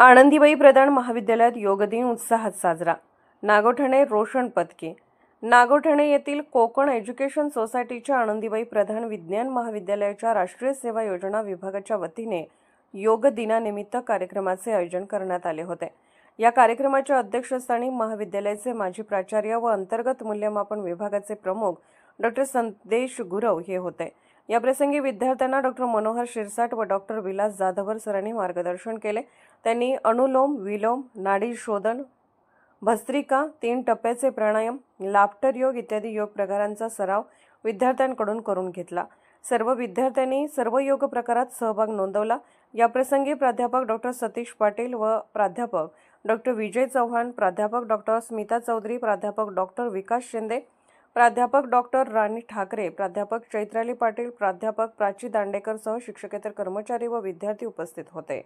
आनंदीबाई प्रधान महाविद्यालयात योग दिन उत्साहात साजरा. नागोठणे रोशन पदके. नागोठणे येथील कोकण एज्युकेशन सोसायटीच्या आनंदीबाई प्रधान विज्ञान महाविद्यालयाच्या राष्ट्रीय सेवा योजना विभागाच्या वतीने योग दिनानिमित्त कार्यक्रमाचे आयोजन करण्यात आले होते. या कार्यक्रमाच्या अध्यक्षस्थानी महाविद्यालयाचे माजी प्राचार्य व अंतर्गत मूल्यमापन विभागाचे प्रमुख डॉक्टर संदेश गुरव हे होते. याप्रसंगी विद्यार्थ्यांना डॉक्टर मनोहर शिरसाट व डॉक्टर विलास जाधवर सरांनी मार्गदर्शन केले. त्यांनी अनुलोम विलोम नाडी शोधन भस्त्रिका तीन टप्प्याचे प्राणायाम लाफ्टर योग इत्यादी योग प्रकारांचा सराव विद्यार्थ्यांकडून करून घेतला. सर्व विद्यार्थ्यांनी सर्व योग प्रकारात सहभाग नोंदवला. याप्रसंगी प्राध्यापक डॉक्टर सतीश पाटील व प्राध्यापक डॉक्टर विजय चव्हाण प्राध्यापक डॉक्टर स्मिता चौधरी प्राध्यापक डॉक्टर विकास शिंदे प्राध्यापक डॉक्टर राणी ठाकरे प्राध्यापक चैत्राली पाटील प्राध्यापक प्राची दांडेकर सह शिक्षकेतर कर्मचारी व विद्यार्थी उपस्थित होते.